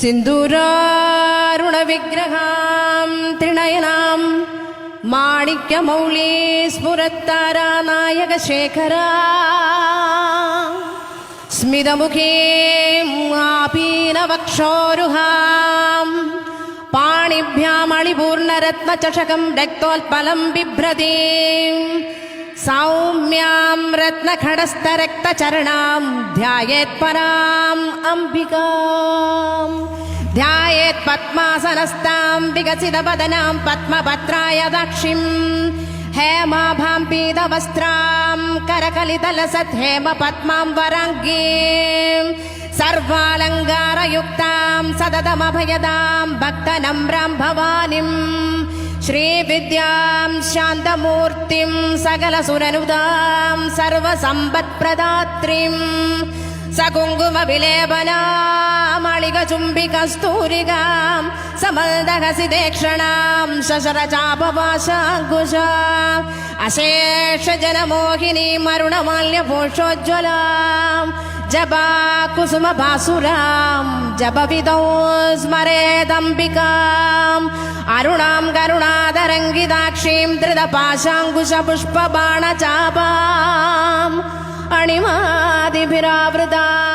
സിന്ദൂരാരുണവിഗ്രഹാം ത്രിണയനാം മാണിക്യമൗളീ സ്ഫുരത്താരാ നായകശേഖരാ സ്മിതമുഖേ ആപീനവക്ഷോരുഹാം. പാണിഭ്യാമണിപൂർണരത്നചഷകം രക്തോൽപലം ബിഭ്രതീം. സൗമ്യാം रत्न रत्नखडस्तरक्तचरणां ध्यायेत्पराम् ध्यायेत् ध्यायेत् पद्मासनस्तां विकसितपदनां पद्मपत्राय पद्मपत्राय हेमाभां पीतवस्त्रां करकलितलसत् हेमपद्मां पद्माम् सर्वालङ्कारयुक्तां सततमभयदां भक्तनम्रां भवानीम्। ശ്രീവിദ്യാം ശാന്തമൂർത്തിം സകലസുരനുദാം സർവസമ്പത്പ്രദാത്രിം സകുങ്കുമവിലേപനാമളികചുംബികസ്തൂരികാം സമൽദഹസിദേക്ഷണാം ശശരചാപവാശാങ്കുശ അശേഷജനമോഹിനീം അരുണമാല്യഭൂഷോജ്വലാം ജപാകുസുമഭാസുരാം ജപവിദോ സ്മരേദംബികാം അരുണാം കരുണാതരംഗിതാക്ഷീം ധൃതപാശാങ്കുശപുഷ്പബാണചാപാം അണിമാതിഭിരാവൃതാം